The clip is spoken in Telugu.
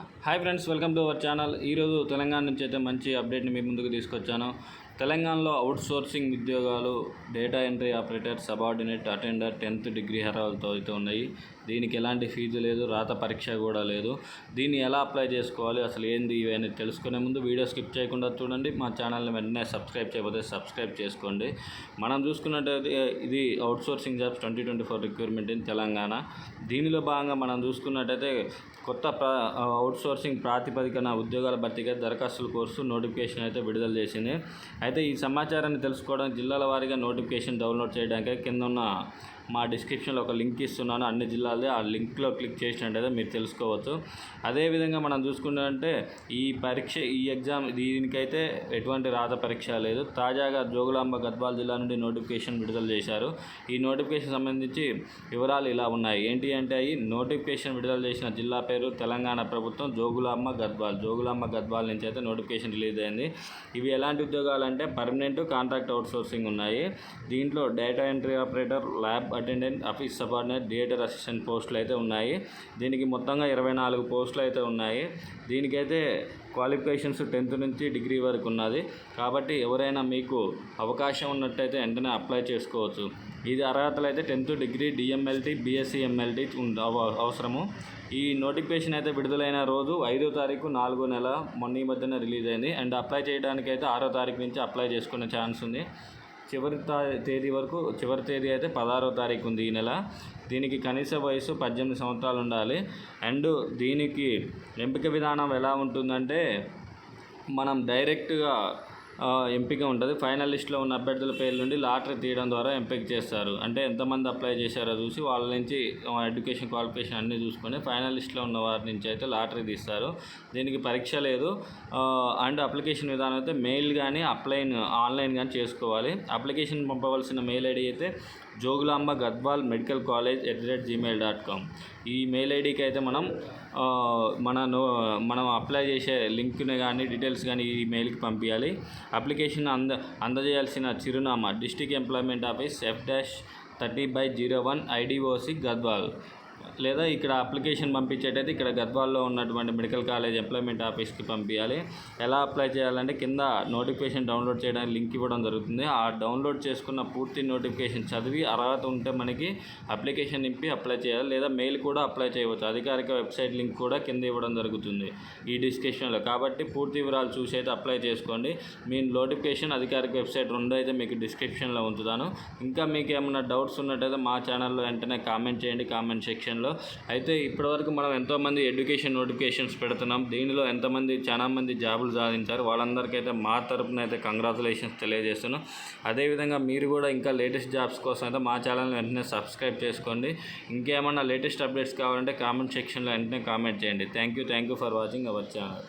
cup. Hi friends welcome to our channel. ఈరోజు తెలంగాణ నుంచి అయితే మంచి అప్డేట్ని మీ ముందుకు తీసుకొచ్చాను. తెలంగాణలో అవుట్ సోర్సింగ్ ఉద్యోగాలు data entry operator subordinate attender tenth degree హరాలతో అయితే ఉన్నాయి. దీనికి ఎలాంటి ఫీజు లేదు రాత పరీక్ష కూడా లేదు. దీన్ని ఎలా అప్లై చేసుకోవాలి అసలు ఏంది ఇవి తెలుసుకునే ముందు వీడియో స్కిప్ చేయకుండా చూడండి. మా ఛానల్ని వెంటనే సబ్స్క్రైబ్ చేయకపోతే సబ్స్క్రైబ్ చేసుకోండి. మనం చూసుకున్నట్టయితే ఇది outsourcing jobs twenty twenty four recruitment in Telangana. దీనిలో భాగంగా మనం చూసుకున్నట్టయితే కొత్త ప్రా అవుట్ సోర్సింగ్ ప్రాతిపదికన ఉద్యోగాల భర్తీగా దరఖాస్తుల కోర్సు నోటిఫికేషన్ అయితే విడుదల చేసింది. అయితే ఈ సమాచారాన్ని తెలుసుకోవడం జిల్లాల వారీగా నోటిఫికేషన్ డౌన్లోడ్ చేయడానికి కింద ఉన్న మా డిస్క్రిప్షన్లో ఒక లింక్ ఇస్తున్నాను అన్ని జిల్లాలది. ఆ లింక్లో క్లిక్ చేసినట్టయితే మీరు తెలుసుకోవచ్చు. అదేవిధంగా మనం చూసుకుంటే ఈ పరీక్ష ఈ ఎగ్జామ్ దీనికైతే ఎటువంటి రాత పరీక్ష లేదు. తాజాగా జోగులాంబ గద్వాల జిల్లా నుండి నోటిఫికేషన్ విడుదల చేశారు. ఈ నోటిఫికేషన్ సంబంధించి వివరాలు ఇలా ఉన్నాయి. ఏంటి అంటే అవి నోటిఫికేషన్ విడుదల చేసిన జిల్లా పేరు తెలంగాణ ప్రభుత్వం జోగులాంబ గద్వాల్. జోగులాంబ గద్వాల్ నుంచి అయితే నోటిఫికేషన్ రిలీజ్ అయింది. ఇవి ఎలాంటి ఉద్యోగాలు అంటే పర్మనెంట్ కాంట్రాక్ట్ అవుట్ సోర్సింగ్ ఉన్నాయి. దీంట్లో data entry operator lab attendant office subordinate theatre assistant పోస్టులు అయితే ఉన్నాయి. దీనికి మొత్తంగా ఇరవై నాలుగు పోస్టులు అయితే ఉన్నాయి. దీనికైతే క్వాలిఫికేషన్స్ టెన్త్ నుంచి డిగ్రీ వరకు ఉన్నది. కాబట్టి ఎవరైనా మీకు అవకాశం ఉన్నట్టయితే వెంటనే అప్లై చేసుకోవచ్చు. ఇది అర్హతలు అయితే tenth degree DMLT BSc MLT అవసరము. ఈ నోటిఫికేషన్ అయితే విడుదలైన రోజు ఐదో తారీఖు నాలుగో నెల మొన్న ఈ మధ్యన రిలీజ్ అయింది. అండ్ అప్లై చేయడానికి అయితే ఆరో తారీఖు నుంచి అప్లై చేసుకునే ఛాన్స్ ఉంది. చివరి తేదీ వరకు చివరి తేదీ అయితే పదహారో తారీఖు ఉంది ఈ నెల. దీనికి కనీస వయసు పద్దెనిమిది సంవత్సరాలు ఉండాలి. అండ్ దీనికి ఎంపిక విధానం ఎలా ఉంటుందంటే మనం డైరెక్ట్గా ఎంపిక ఉంటుంది. ఫైనల్ లిస్ట్లో ఉన్న అభ్యర్థుల పేర్ల నుండి లాటరీ తీయడం ద్వారా ఎంపిక చేస్తారు. అంటే ఎంతమంది అప్లై చేశారో చూసి వాళ్ళ నుంచి ఎడ్యుకేషన్ క్వాలిఫికేషన్ అన్నీ చూసుకొని ఫైనల్ లిస్ట్లో ఉన్న వారి నుంచి అయితే లాటరీ తీస్తారు. దీనికి పరీక్ష లేదు. అండ్ అప్లికేషన్ విధానం అయితే మెయిల్ కానీ అప్లైన్ ఆన్లైన్ కానీ చేసుకోవాలి. అప్లికేషన్ పంపవలసిన మెయిల్ ఐడి అయితే Jogulamba Gadwal medical college at the rate gmail dot com. ఈ మెయిల్ ఐడికి అయితే మనం మన నో మనం అప్లై చేసే లింక్ని కానీ డీటెయిల్స్ కానీ ఈ మెయిల్కి పంపించాలి అప్లికేషన్ అంద అందజేయాల్సిన చిరునామా district employment office F dash thirty by zero one IDOC Gadwal. లేదా ఇక్కడ అప్లికేషన్ పంపించేటైతే ఇక్కడ గద్వాల్లో ఉన్నటువంటి మెడికల్ కాలేజ్ ఎంప్లాయ్మెంట్ ఆఫీస్కి పంపించాలి ఎలా అప్లై చేయాలంటే కింద నోటిఫికేషన్ డౌన్లోడ్ చేయడానికి లింక్ ఇవ్వడం జరుగుతుంది. ఆ డౌన్లోడ్ చేసుకున్న పూర్తి నోటిఫికేషన్ చదివి అర్హత ఉంటే మనకి అప్లికేషన్ నింపి అప్లై చేయాలి లేదా మెయిల్ కూడా అప్లై చేయవచ్చు. అధికారిక వెబ్సైట్ లింక్ కూడా కింద ఇవ్వడం జరుగుతుంది ఈ డిస్క్రిప్షన్లో. కాబట్టి పూర్తి వివరాలు చూసి అయితే అప్లై చేసుకోండి. మీ నోటిఫికేషన్ అధికారిక వెబ్సైట్ రెండు అయితే మీకు డిస్క్రిప్షన్లో ఉంచుతాను. ఇంకా మీకు ఏమైనా డౌట్స్ ఉన్నట్టయితే మా ఛానల్లో వెంటనే కామెంట్ చేయండి. కామెంట్ సెక్షన్ సెక్షన్లో అయితే ఇప్పటివరకు మనం ఎంతోమంది ఎడ్యుకేషన్ నోటిఫికేషన్స్ పెడుతున్నాం. దీనిలో ఎంతమంది చాలా మంది జాబులు సాధించారు. వాళ్ళందరికైతే మా తరపున అయితే కంగ్రాచులేషన్స్ తెలియజేస్తున్నాం. అదేవిధంగా మీరు కూడా ఇంకా లేటెస్ట్ జాబ్స్ కోసం అయితే మా ఛానల్ని వెంటనే సబ్స్క్రైబ్ చేసుకోండి. ఇంకేమన్నా లేటెస్ట్ అప్డేట్స్ కావాలంటే కామెంట్ సెక్షన్లో వెంటనే కామెంట్ చేయండి. Thank you thank you for watching our channel.